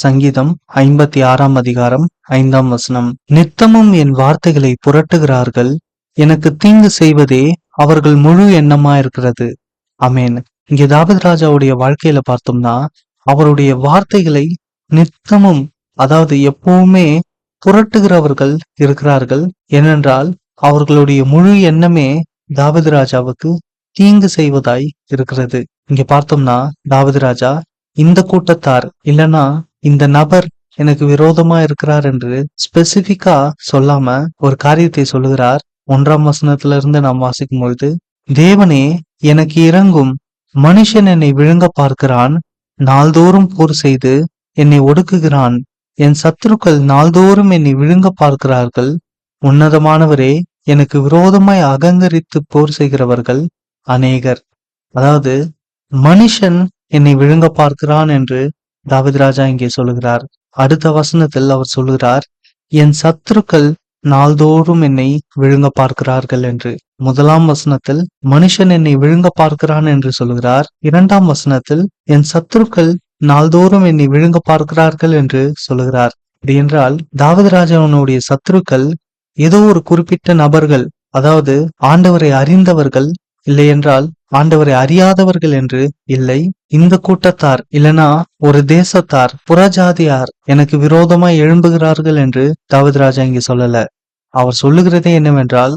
சங்கீதம் ஐம்பத்தி ஆறாம் அதிகாரம் ஐந்தாம் வசனம். நித்தமும் என் வார்த்தைகளை புரட்டுகிறார்கள். எனக்கு தீங்கு செய்வதே அவர்கள் முழு எண்ணமா இருக்கிறது அமேன் இங்க தாவீது ராஜாவுடைய வாழ்க்கையில பார்த்தோம்னா அவருடைய வார்த்தைகளை நித்தமும் அதாவது எப்பவுமே புரட்டுகிறவர்கள் இருக்கிறார்கள். ஏனென்றால் அவர்களுடைய முழு எண்ணமே தாவீது ராஜாவுக்கு தீங்கு செய்வதாய் இருக்கிறது. இங்க பார்த்தோம்னா தாவீது ராஜா இந்த கூட்டத்தார் இல்லனா இந்த நபர் எனக்கு விரோதமா இருக்கிறார் என்று ஸ்பெசிபிக்கா சொல்லாம ஒரு காரியத்தை சொல்லுகிறார். ஒன்றாம் வசனத்துல இருந்து நாம் வாசிக்கும் பொழுது தேவனே எனக்கு இறங்கும் மனுஷன் என்னை விழுங்க பார்க்கிறான். நாள்தோறும் போர் செய்து என்னை ஒடுக்குகிறான். என் சத்துருக்கள் நாள்தோறும் என்னை விழுங்க பார்க்கிறார்கள். உன்னதமானவரே எனக்கு விரோதமாய் அகங்கரித்து போர் செய்கிறவர்கள் அநேகர். அதாவது மனுஷன் என்னை விழுங்க பார்க்கிறான் என்று தாவீது ராஜா இங்கே சொல்லுகிறார். அடுத்த வசனத்தில் அவர் சொல்லுகிறார் என் சத்துருக்கள் நாள்தோறும் என்னை விழுங்க பார்க்கிறார்கள் என்று. முதலாம் வசனத்தில் மனுஷன் என்னை விழுங்க பார்க்கிறான் என்று சொல்லுகிறார். இரண்டாம் வசனத்தில் என் சத்துருக்கள் நாள்தோறும் என்னை விழுங்க பார்க்கிறார்கள் என்று சொல்லுகிறார். அப்படி என்றால் தாவது ராஜாவினுடைய சத்துருக்கள் ஏதோ ஒரு குறிப்பிட்ட நபர்கள் அதாவது ஆண்டவரை அறிந்தவர்கள் இல்லையென்றால் ஆண்டவரை அறியாதவர்கள் என்று இல்லை. இந்த கூட்டத்தார் இல்லனா ஒரு தேசத்தார் புறஜாதியார் எனக்கு விரோதமாய் எழும்புகிறார்கள் என்று தாவீது ராஜா இங்கு சொல்லல. அவர் சொல்லுகிறதே என்னவென்றால்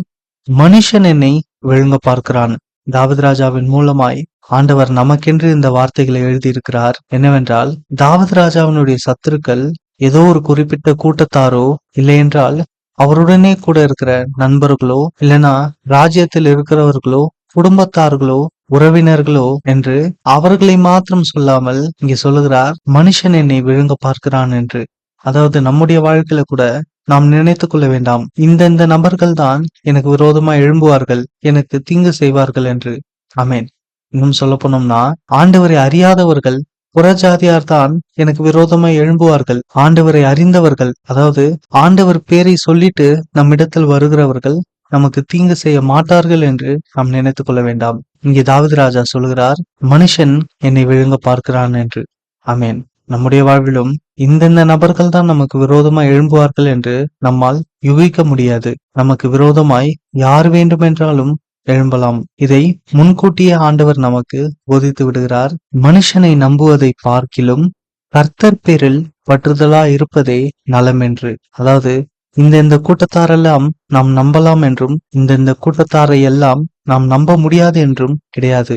மனுஷன் என்னை விழுங்க பார்க்கிறான். தாவீது ராஜாவின் மூலமாய் ஆண்டவர் நமக்கென்று இந்த வார்த்தைகளை எழுதியிருக்கிறார். என்னவென்றால் தாவீது ராஜாவினுடைய சத்துருக்கள் ஏதோ ஒரு குறிப்பிட்ட கூட்டத்தாரோ இல்லையென்றால் அவருடனே கூட இருக்கிற நண்பர்களோ இல்லனா ராஜ்யத்தில் இருக்கிறவர்களோ குடும்பத்தார்களோ உறவினர்களோ என்று அவர்களை மாத்திரம் சொல்லாமல் இங்கே சொல்லுகிறார் மனுஷன் என்னை விழுங்க பார்க்கிறான் என்று. அதாவது நம்முடைய வாழ்க்கையில கூட நாம் நினைத்து கொள்ள வேண்டாம். இந்தந்த நபர்கள் தான் எனக்கு விரோதமா எழும்புவார்கள் எனக்கு தீங்கு செய்வார்கள் என்று. அமேன் இன்னும் சொல்ல போனோம்னா ஆண்டவரை அறியாதவர்கள் புறஜாதியார் தான் எனக்கு விரோதமாய் எழும்புவார்கள். ஆண்டவரை அறிந்தவர்கள் அதாவது ஆண்டவர் பேரை சொல்லிட்டு நம்மிடத்தில் வருகிறவர்கள் நமக்கு தீங்கு செய்ய மாட்டார்கள் என்று நாம் நினைத்துக் கொள்ள வேண்டாம். இங்கே தாவது ராஜா சொல்கிறார் மனுஷன் என்னை விழுங்க பார்க்கிறான் என்று. அமேன் நம்முடைய வாழ்விலும் இந்தந்த நபர்கள் தான் நமக்கு விரோதமாய் எழும்புவார்கள் என்று நம்மால் யூகிக்க முடியாது. நமக்கு விரோதமாய் யார் வேண்டுமென்றாலும் எழும்பலாம். இதை முன்கூட்டியே ஆண்டவர் நமக்கு போதித்து விடுகிறார். மனுஷனை நம்புவதை பார்க்கிலும் கர்த்தர் பேரில் பற்றுதலா இருப்பதே நலம் என்று அதாவது இந்த இந்த கூட்டத்தாரெல்லாம் நாம் நம்பலாம் என்றும் இந்த இந்த கூட்டத்தாரை எல்லாம் நாம் நம்ப முடியாது என்றும் கிடையாது.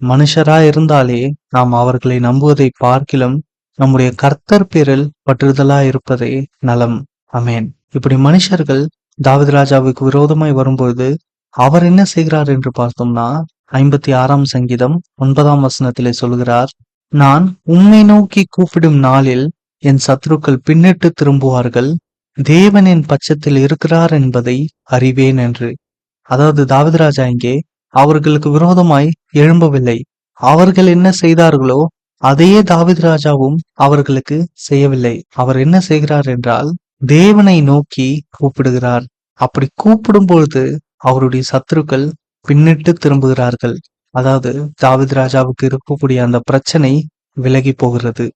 மனுஷரா இருந்தாலே நாம் அவர்களை நம்புவதை பார்க்கிலும் நம்முடைய கர்த்தர் பேரில் பற்றுதலா இருப்பதே நலம். அமேன் இப்படி மனுஷர்கள் தாவித ராஜாவுக்கு விரோதமாய் வரும்போது அவர் என்ன செய்கிறார் என்று பார்த்தோம்னா ஐம்பத்தி ஆறாம் சங்கீதம் ஒன்பதாம் வசனத்திலே சொல்கிறார் நான் உண்மை நோக்கி கூப்பிடும் நாளில் என் சத்துருக்கள் பின்னிட்டு திரும்புவார்கள் தேவன் என் பட்சத்தில் இருக்கிறார் என்பதை அறிவேன் என்று. அதாவது தாவிதராஜா இங்கே அவர்களுக்கு விரோதமாய் எழும்பவில்லை. அவர்கள் என்ன செய்தார்களோ அதையே தாவீது ராஜாவும் அவர்களுக்கு செய்யவில்லை. அவர் என்ன செய்கிறார் என்றால் தேவனை நோக்கி கூப்பிடுகிறார். அப்படி கூப்பிடும் பொழுது அவருடைய சத்துருக்கள் பின்னிட்டு திரும்புகிறார்கள். அதாவது தாவித் ராஜாவுக்கு இருக்கக்கூடிய அந்த பிரச்சனை விலகி போகிறது.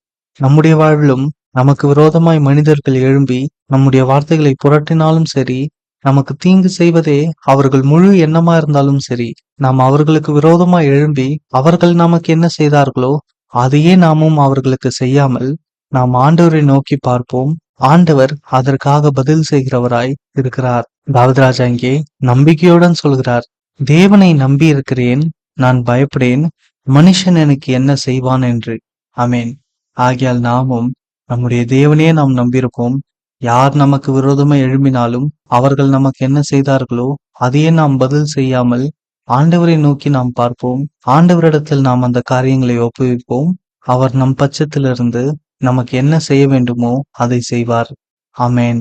நம்முடைய வாழ்விலும் நமக்கு விரோதமாய் மனிதர்கள் எழும்பி நம்முடைய வார்த்தைகளை புரட்டினாலும் சரி நமக்கு தீங்கு செய்வதே அவர்கள் முழு எண்ணமா இருந்தாலும் சரி நாம் அவர்களுக்கு விரோதமாய் எழும்பி அவர்கள் நமக்கு என்ன செய்தார்களோ அதையே நாமும் அவர்களுக்கு செய்யாமல் நாம் ஆண்டவரை நோக்கி பார்ப்போம். ஆண்டவர் அதற்காக பதில் செய்கிறவராய் இருக்கிறார். தாவதராஜா இங்கே நம்பிக்கையுடன் சொல்கிறார் தேவனை நம்பி இருக்கிறேன் நான் பயப்படேன் மனுஷன் எனக்கு என்ன செய்வான் என்று. அமேன் ஆகியால் நாமும் நம்முடைய தேவனையே நாம் நம்பியிருப்போம். யார் நமக்கு விரோதமா எழும்பினாலும் அவர்கள் நமக்கு என்ன செய்தார்களோ அதையே நாம் பதில் செய்யாமல் ஆண்டவரை நோக்கி நாம் பார்ப்போம். ஆண்டவரிடத்தில் நாம் அந்த காரியங்களை ஒப்புவிப்போம். அவர் நம் பட்சத்திலிருந்து நமக்கு என்ன செய்ய வேண்டுமோ அதை செய்வார். அமேன்